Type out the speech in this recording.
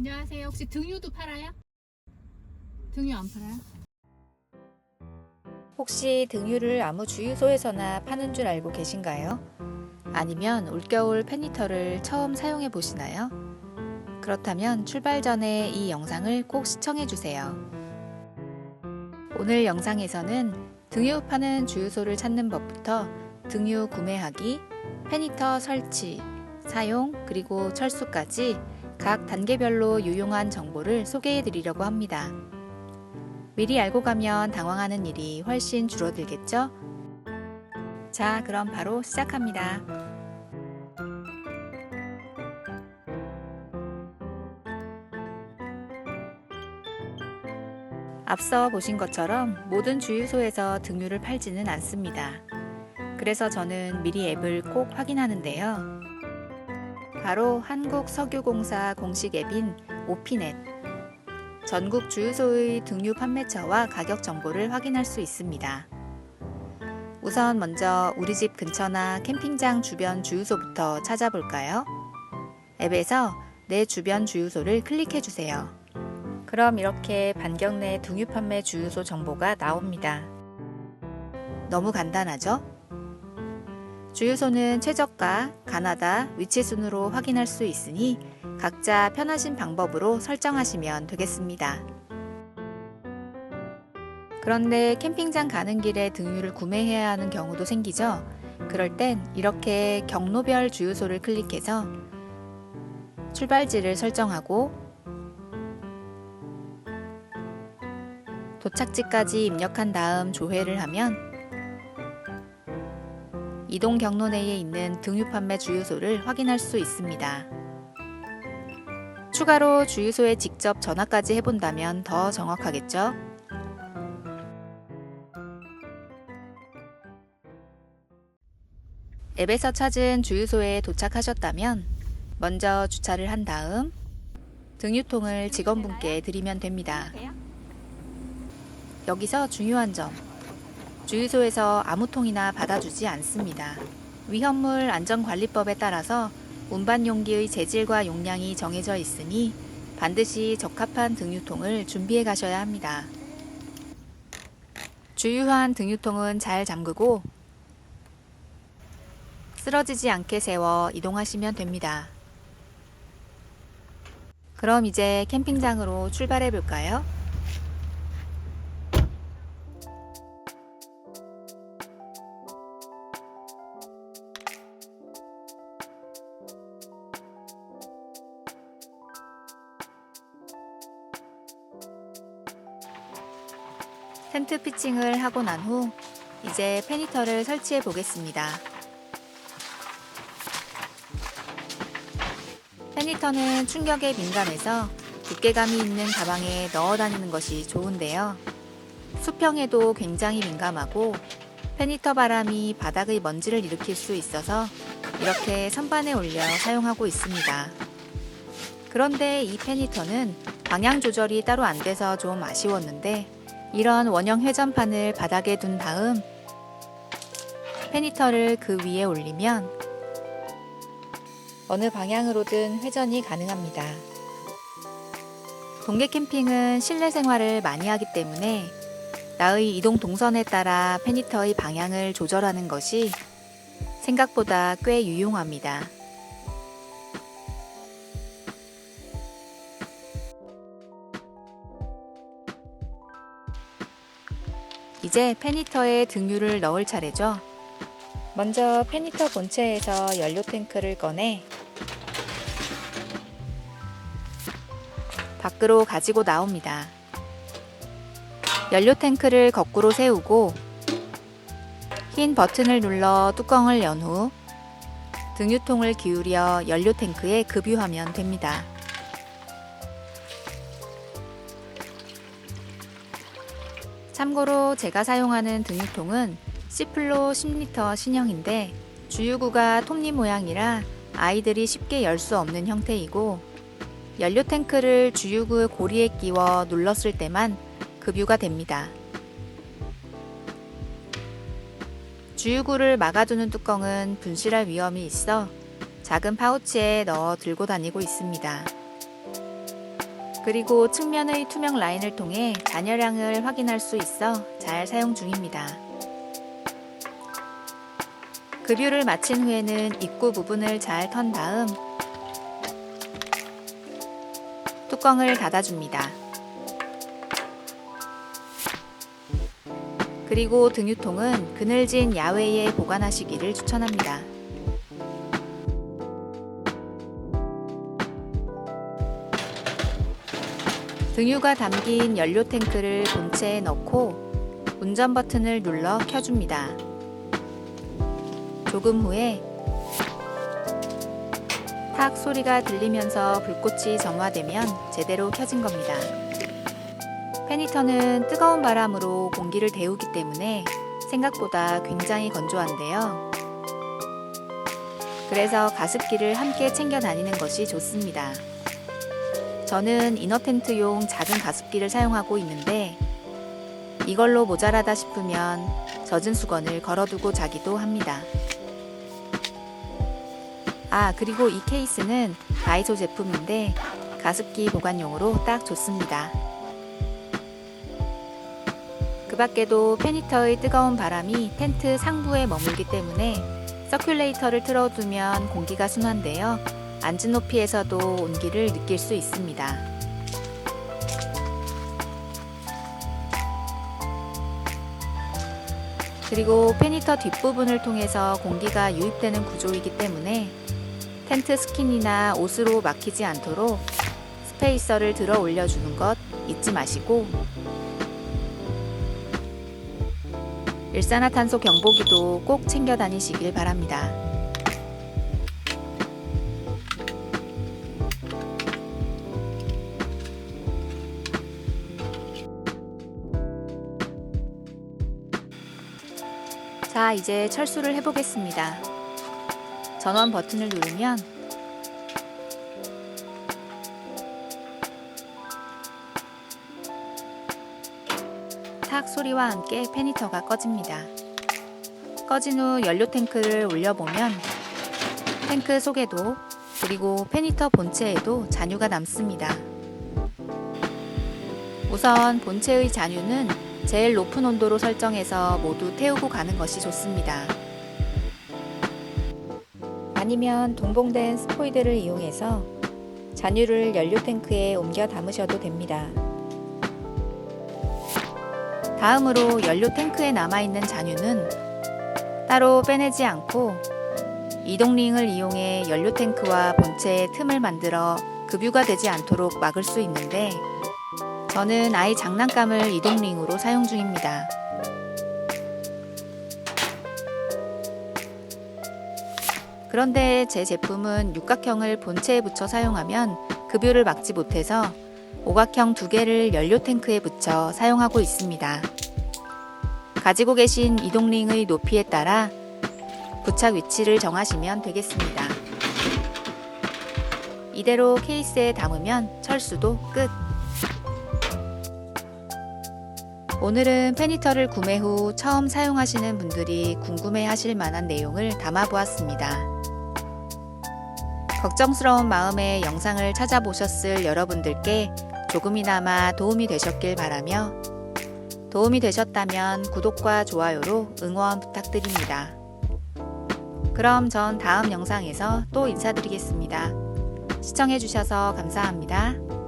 안녕하세요. 혹시 등유도 팔아요? 등유 안 팔아요? 혹시 등유를 아무 주유소에서나 파는 줄 알고 계신가요? 아니면 올겨울 팬히터를 처음 사용해 보시나요? 그렇다면 출발 전에 이 영상을 꼭 시청해 주세요. 오늘 영상에서는 등유 파는 주유소를 찾는 법부터 등유 구매하기, 팬히터 설치, 사용, 그리고 철수까지 각 단계별로 유용한 정보를 소개해 드리려고 합니다. 미리 알고 가면 당황하는 일이 훨씬 줄어들겠죠? 자, 그럼 바로 시작합니다. 앞서 보신 것처럼 모든 주유소에서 등유를 팔지는 않습니다. 그래서 저는 미리 앱을 꼭 확인하는데요. 바로 한국석유공사 공식 앱인 오피넷. 전국 주유소의 등유 판매처와 가격 정보를 확인할 수 있습니다. 우선 먼저 우리 집 근처나 캠핑장 주변 주유소부터 찾아볼까요? 앱에서 내 주변 주유소를 클릭해 주세요. 그럼 이렇게 반경 내 등유 판매 주유소 정보가 나옵니다. 너무 간단하죠? 주유소는 최저가, 가나다, 위치 순으로 확인할 수 있으니 각자 편하신 방법으로 설정하시면 되겠습니다. 그런데 캠핑장 가는 길에 등유를 구매해야 하는 경우도 생기죠? 그럴 땐 이렇게 경로별 주유소를 클릭해서 출발지를 설정하고 도착지까지 입력한 다음 조회를 하면 이동 경로 내에 있는 등유 판매 주유소를 확인할 수 있습니다. 추가로 주유소에 직접 전화까지 해본다면 더 정확하겠죠? 앱에서 찾은 주유소에 도착하셨다면 먼저 주차를 한 다음 등유통을 직원분께 드리면 됩니다. 여기서 중요한 점. 주유소에서 아무 통이나 받아주지 않습니다. 위험물 안전관리법에 따라서 운반 용기의 재질과 용량이 정해져 있으니 반드시 적합한 등유통을 준비해 가셔야 합니다. 주유한 등유통은 잘 잠그고 쓰러지지 않게 세워 이동하시면 됩니다. 그럼 이제 캠핑장으로 출발해 볼까요? 텐트 피칭을 하고 난 후 이제 페니터를 설치해 보겠습니다. 페니터는 충격에 민감해서 두께감이 있는 가방에 넣어 다니는 것이 좋은데요. 수평에도 굉장히 민감하고 페니터 바람이 바닥의 먼지를 일으킬 수 있어서 이렇게 선반에 올려 사용하고 있습니다. 그런데 이 페니터는 방향 조절이 따로 안 돼서 좀 아쉬웠는데 이런 원형 회전판을 바닥에 둔 다음 페니터를 그 위에 올리면 어느 방향으로든 회전이 가능합니다. 동계 캠핑은 실내 생활을 많이 하기 때문에 나의 이동 동선에 따라 페니터의 방향을 조절하는 것이 생각보다 꽤 유용합니다. 이제 페니터에 등유를 넣을 차례죠. 먼저 페니터 본체에서 연료 탱크를 꺼내 밖으로 가지고 나옵니다. 연료 탱크를 거꾸로 세우고 흰 버튼을 눌러 뚜껑을 연 후 등유통을 기울여 연료 탱크에 급유하면 됩니다. 참고로 제가 사용하는 등유통은 시플로 10리터 신형인데 주유구가 톱니 모양이라 아이들이 쉽게 열 수 없는 형태이고 연료 탱크를 주유구 고리에 끼워 눌렀을 때만 급유가 됩니다. 주유구를 막아두는 뚜껑은 분실할 위험이 있어 작은 파우치에 넣어 들고 다니고 있습니다. 그리고 측면의 투명 라인을 통해 잔여량을 확인할 수 있어 잘 사용 중입니다. 급유를 마친 후에는 입구 부분을 잘 턴 다음 뚜껑을 닫아줍니다. 그리고 등유통은 그늘진 야외에 보관하시기를 추천합니다. 등유가 담긴 연료 탱크를 본체에 넣고 운전 버튼을 눌러 켜줍니다. 조금 후에 탁 소리가 들리면서 불꽃이 점화되면 제대로 켜진 겁니다. 페니터는 뜨거운 바람으로 공기를 데우기 때문에 생각보다 굉장히 건조한데요. 그래서 가습기를 함께 챙겨 다니는 것이 좋습니다. 저는 이너 텐트용 작은 가습기를 사용하고 있는데 이걸로 모자라다 싶으면 젖은 수건을 걸어두고 자기도 합니다. 아, 그리고 이 케이스는 다이소 제품인데 가습기 보관용으로 딱 좋습니다. 그 밖에도 페니터의 뜨거운 바람이 텐트 상부에 머물기 때문에 서큘레이터를 틀어두면 공기가 순환되어 앉은 높이에서도 온기를 느낄 수 있습니다. 그리고 페니터 뒷부분을 통해서 공기가 유입되는 구조이기 때문에 텐트 스킨이나 옷으로 막히지 않도록 스페이서를 들어 올려주는 것 잊지 마시고 일산화탄소 경보기도 꼭 챙겨 다니시길 바랍니다. 자, 이제 철수를 해보겠습니다. 전원 버튼을 누르면 탁 소리와 함께 페니터가 꺼집니다. 꺼진 후 연료 탱크를 올려보면 탱크 속에도 그리고 페니터 본체에도 잔유가 남습니다. 우선 본체의 잔유는 제일 높은 온도로 설정해서 모두 태우고 가는 것이 좋습니다. 아니면 동봉된 스포이드를 이용해서 잔유를 연료 탱크에 옮겨 담으셔도 됩니다. 다음으로 연료 탱크에 남아있는 잔유는 따로 빼내지 않고 이동링을 이용해 연료 탱크와 본체의 틈을 만들어 급유가 되지 않도록 막을 수 있는데 저는 아이 장난감을 이동링으로 사용 중입니다. 그런데 제 제품은 육각형을 본체에 붙여 사용하면 급유를 막지 못해서 오각형 두 개를 연료 탱크에 붙여 사용하고 있습니다. 가지고 계신 이동링의 높이에 따라 부착 위치를 정하시면 되겠습니다. 이대로 케이스에 담으면 철수도 끝! 오늘은 페니터를 구매 후 처음 사용하시는 분들이 궁금해 하실 만한 내용을 담아 보았습니다. 걱정스러운 마음에 영상을 찾아보셨을 여러분들께 조금이나마 도움이 되셨길 바라며 도움이 되셨다면 구독과 좋아요로 응원 부탁드립니다. 그럼 전 다음 영상에서 또 인사드리겠습니다. 시청해주셔서 감사합니다.